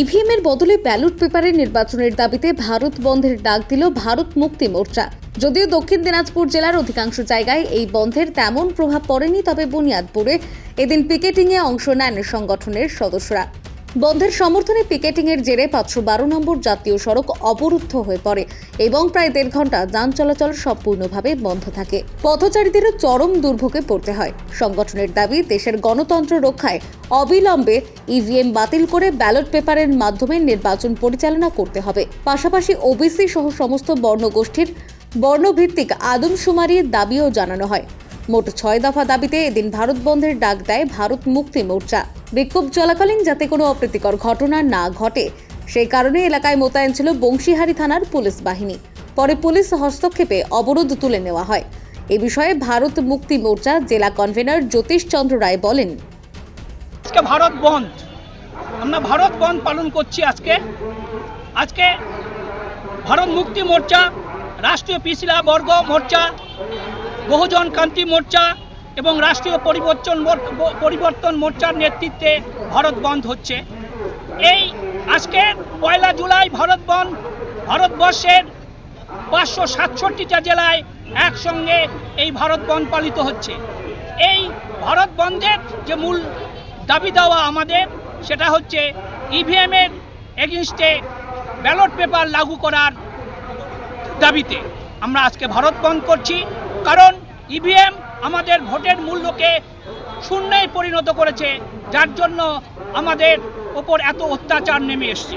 EVM এর বদলে ballot পেপারে নির্বাচনের দাবিতে ভারত বন্ধের ডাক দিল ভারত মুক্তি মোর্চা। যদিও দক্ষিণ দিনাজপুর জেলার অধিকাংশ জায়গায় এই বন্ধের তেমন প্রভাব পড়েনি, তবে বুনিয়াদপুরে এদিন পিকেটিংয়ে অংশ নেন সংগঠনের সদস্যরা। বন্ধের সমর্থনে পিকেটিংয়ের জেরে পাঁচশো বারো নম্বর জাতীয় সড়ক অবরুদ্ধ হয়ে পড়ে এবং প্রায় দেড় ঘণ্টা যান চলাচল সম্পূর্ণভাবে বন্ধ থাকে। পথচারীদেরও চরম দুর্ভোগে পড়তে হয়। সংগঠনের দাবি, দেশের গণতন্ত্র রক্ষায় অবিলম্বে ইভিএম বাতিল করে ব্যালট পেপারের মাধ্যমে নির্বাচন পরিচালনা করতে হবে। পাশাপাশি ওবিসি সহ সমস্ত বর্ণগোষ্ঠীর বর্ণভিত্তিক আদমশুমারির দাবিও জানানো হয়। মোট ছয় দফা দাবিতে এদিন ভারত বন্ধের ডাক দেয় ভারত মুক্তি মোর্চা। বিক্ষোভ চলাকালীন যাতে কোনো অপ্রীতিকর ঘটনা না ঘটে, সেই কারণে এলাকায় মোতায়েন ছিল বংশীহারি থানার পুলিশ বাহিনী। পরে পুলিশ হস্তক্ষেপে অবরোধ তুলে নেওয়া হয়। এ বিষয়ে ভারত মুক্তি মোর্চা জেলা কনভেনর জ্যোতিষ চন্দ্র রায় বলেন। আজকে ভারত বন্ধ। আমরা ভারত বন্ধ পালন করছি আজকে। আজকে ভারত মুক্তি মোর্চা, রাষ্ট্রীয় পিছিলা বর্গ মোর্চা বহুজন ক্রান্তি মোর্চা এবং রাষ্ট্রীয় পরিবর্তন পরিবর্তন মোর্চার নেতৃত্বে ভারত বন্ধ হচ্ছে। এই আজকে পয়লা জুলাই ভারত বন্ধ ভারতবর্ষের পাঁচশো সাতষট্টিটা জেলায় একসঙ্গে এই ভারত বন্ধ পালিত হচ্ছে। এই ভারত বন্ধের যে মূল দাবি দেওয়া আমাদের, সেটা হচ্ছে ইভিএমের এগেনস্টে ব্যালট পেপার লাগু করার দাবিতে আমরা আজকে ভারত বন্ধ করছি। কারণ ইভিএম আমাদের ভোটের মূল্যকে শূন্যে পরিণত করেছে, যার জন্য আমাদের ওপর এত অত্যাচার নেমে এসছে।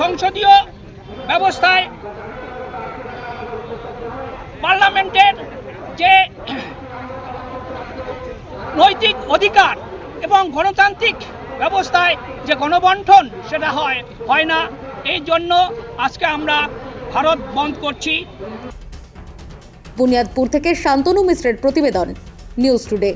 সংসদীয় ব্যবস্থায় পার্লামেন্টের যে নৈতিক অধিকার এবং গণতান্ত্রিক ব্যবস্থায় যে গণবন্টন সেটা হয় হয় না। এই জন্য আজকে আমরা ভারত বন্ধ করছি। বুনিয়াদপুর থেকে শান্তনু মিশ্রের প্রতিবেদন নিউজ টুডে।